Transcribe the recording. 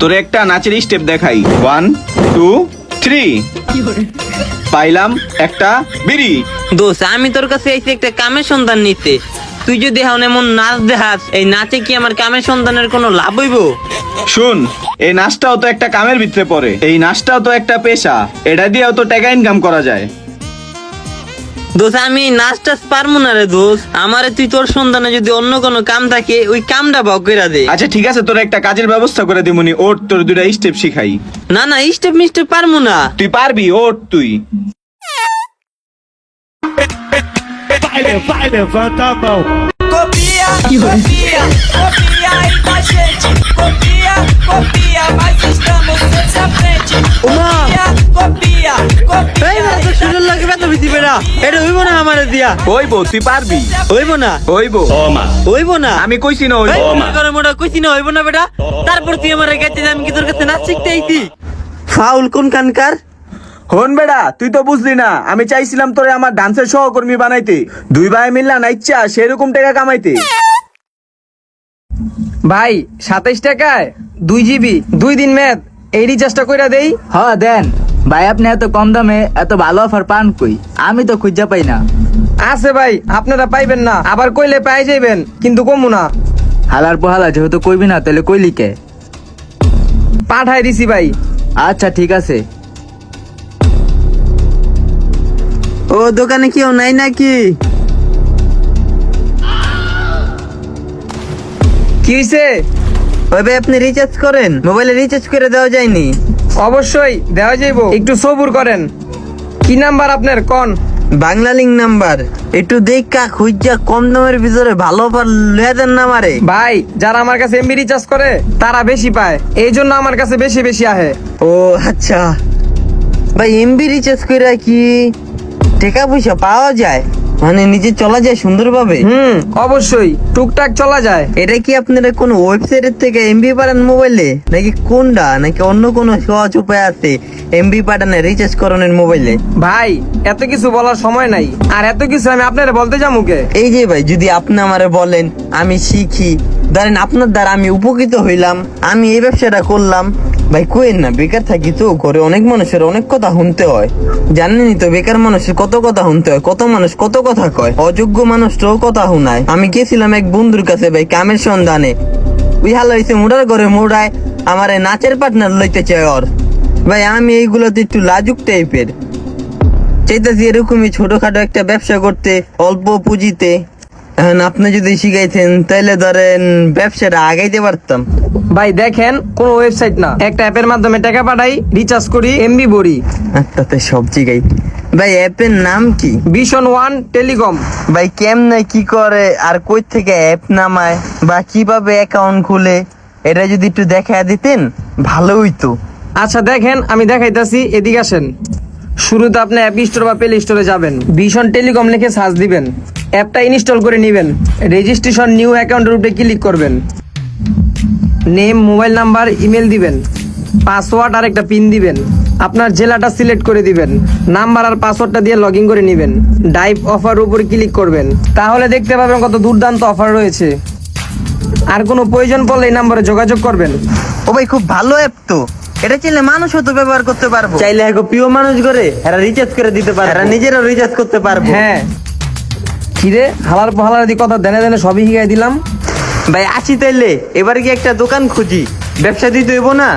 তোর একটা নাচের স্টেপ দেখাই। ওয়ান টু থ্রি পাইলাম একটা বিড়ি। দোষ আমি তোর কাছে এসে একটা কামের সন্ধান নিতে। তুই যদি এখন এমন নাচ দেখাস এই নাচে কি আমার কামের সন্ধানের কোনো লাভ হইব? শুন এই নাচটাও তো একটা কামের ভিতরে পড়ে। এই নাচটাও তো একটা পেশা। এটা দিয়েও তো টাকা ইনকাম করা যায়। দোষ আমি নাচ টাচ পারব না রে দোষ আমারে তুই তোর সন্ধানে যদি অন্য কোনো কাম থাকে ওই কামটা বাউ কইরা দে। আচ্ছা ঠিক আছে তোর একটা কাজের ব্যবস্থা করে দিমুনি ওর তোর দুটা স্টেপ শিখাই। না না স্টেপ মিস্টেপ পারব না। তুই পারবি ওর তুই। Vai, vai, levanta a mão. Copia, copia, copia aí da gente. Copia, copia, mas estamos বেটা এটা হইব না আমারে দিয়া। হইব তুই পারবি। হইব না। হইব। হইব না। আমি কইছি না হইব। করে মোটা কইছি না হইব না বেটা। তারপর তুই আমার গেছিস আমি কি তোর কাছে নাচ শিখতে আইছি? ফাউল কোন কানকার? হন বেড়া তুই তো বুঝলি না আমি চাইছিলাম তোরে আমার ডান্সের সহকর্মী বানাইতে। দুই ভাই মিললা না ইচ্ছা সেরকম টাকা কামাইতে। ভাই সাতাইশ টাকায় দুই জিবি দুই দিন ম্যাথ এই রিচার্জটা কইরা দেই। হ দেন। ভাই আপনি এত কম দামে এত ভালো অফার পান কই? আমি তো খুঁজা পাই না। আছে ভাই আপনারা পাইবেন না। আবার কইলে পাই যাইবেন কিন্তু কমু না। হালার পোহালা যেহেতু কইবি না তাহলে কইলি কে? পাঠাই দিছি ভাই। আচ্ছা ঠিক আছে। ও দোকানে কেউ নাই নাকি? কি হইছে? ওই ভাই আপনি রিচার্জ করেন? মোবাইলে রিচার্জ করে দেওয়া যায়নি। অবশ্যই দেওয়া যাইব। একটু সবুর করেন। কি নাম্বার আপনার কোন? Banglalink number. একটু দেখা খুঁজা কম দামের ভিতরে ভালো অফার লয়ে দেন না মারে ভাই যারা আমার কাছে এমবি রিচার্জ করে তারা বেশি পায়। এই জন্য আমার কাছে বেশি বেশি আহে। ও আচ্ছা। ভাই এমবি রিচার্জ করে কি টাকা পয়সা পাওয়া যায়? মানে নিজে চলা যায় সুন্দরভাবে? হুম অবশ্যই। টুকটাক চলা যায়। এটা কি আপনারা কোনো ওয়েবসাইটের থেকে এমবি পাঠান মোবাইলে নাকি কোনটা? নাকি অন্য কোনো সহজ উপায় আছে এমবি পাঠানে রিচার্জ করানোর মোবাইলে ভাই এত কিছু বলার সময় নাই। আর এত কিছু আমি আপনারা বলতে যামুকে এই যে ভাই যদি আপনি আমারে বলেন আমি শিখি। ধরেন আপনার দ্বারা আমি উপকৃত হইলাম আমি এই ব্যবসাটা করলাম ভাই কোয়েন না, বেকার থাকি তো ঘরে অনেক মানুষের অনেক কথা শুনতে হয়। জানেনই তো, বেকার মানুষের কত কথা শুনতে হয়, কত মানুষ কত কথা কয়, অযোগ্য মানুষটাও কথা শুনায়। আমি গেছিলাম এক বন্ধুর কাছে ভাই, কামের সন্ধানে। ওই হাল হয়েছে মোড়ার ঘরে, মোড়ায় আমার এই নাচের পার্টনার লইতে চায় ওর। ভাই, আমি এইগুলোতে একটু লাজুক টাইপের চাইতেছি এরকমই ছোটখাটো একটা ব্যবসা করতে, অল্প পুঁজিতে। এখন আপনি যদি শিখাইতেন তাহলে ধরেন ব্যবসাটা আগাইতে পারতাম। ভাই দেখেন কোনো ওয়েবসাইট না। একটা অ্যাপের মাধ্যমে টাকা পাঠাই রিচার্জ করি এমবি ভরি তাতে সব জিগাই ভাই অ্যাপের নাম কি? Vision One Telecom. ভাই কেমনে কি করে আর কই থেকে অ্যাপ নামায় বা কীভাবে অ্যাকাউন্ট খুলে এটা যদি একটু দেখা দিতেন ভালো হইতো। আচ্ছা দেখেন আমি দেখাইতাছি এদিকে আসেন। শুরুতে আপনি অ্যাপ স্টোর বা প্লে স্টোরে যাবেন। ভিশন টেলিকম লিখে সার্চ দিবেন। অ্যাপটা ইনস্টল করে নেবেন। রেজিস্ট্রেশন নিউ অ্যাকাউন্টের উপরে ক্লিক করবেন। নেম মোবাইল নাম্বার ইমেল দিবেন। পাসওয়ার্ড আর একটা পিন দিবেন। আপনার জেলাটা সিলেক্ট করে দিবেন। নাম্বার আর পাসওয়ার্ডটা দিয়ে লগ করে নেবেন। ডাইভ অফার উপরে ক্লিক করবেন। তাহলে দেখতে পাবেন কত দুর্দান্ত অফার রয়েছে। আর কোনো প্রয়োজন পড়লে এই নাম্বারে যোগাযোগ করবেন। ও ভাই, খুব ভালো অ্যাপ তো। এটা চাইলে মানুষ তো ব্যবহার করতে পারব। চাইলে হ্যাঁ প্রিয় মানুষ করে এরা রিচার্জ করে দিতে পারে এরা নিজেরাও রিচার্জ করতে পারব। হ্যাঁ। কিরে হালার পাহালার দি কথা দেনে দেনে সবই শিখাই দিলাম। ভাই আসি তাইলে এবার কি একটা দোকান খুঁজি। ব্যবসা দিতে হইব না?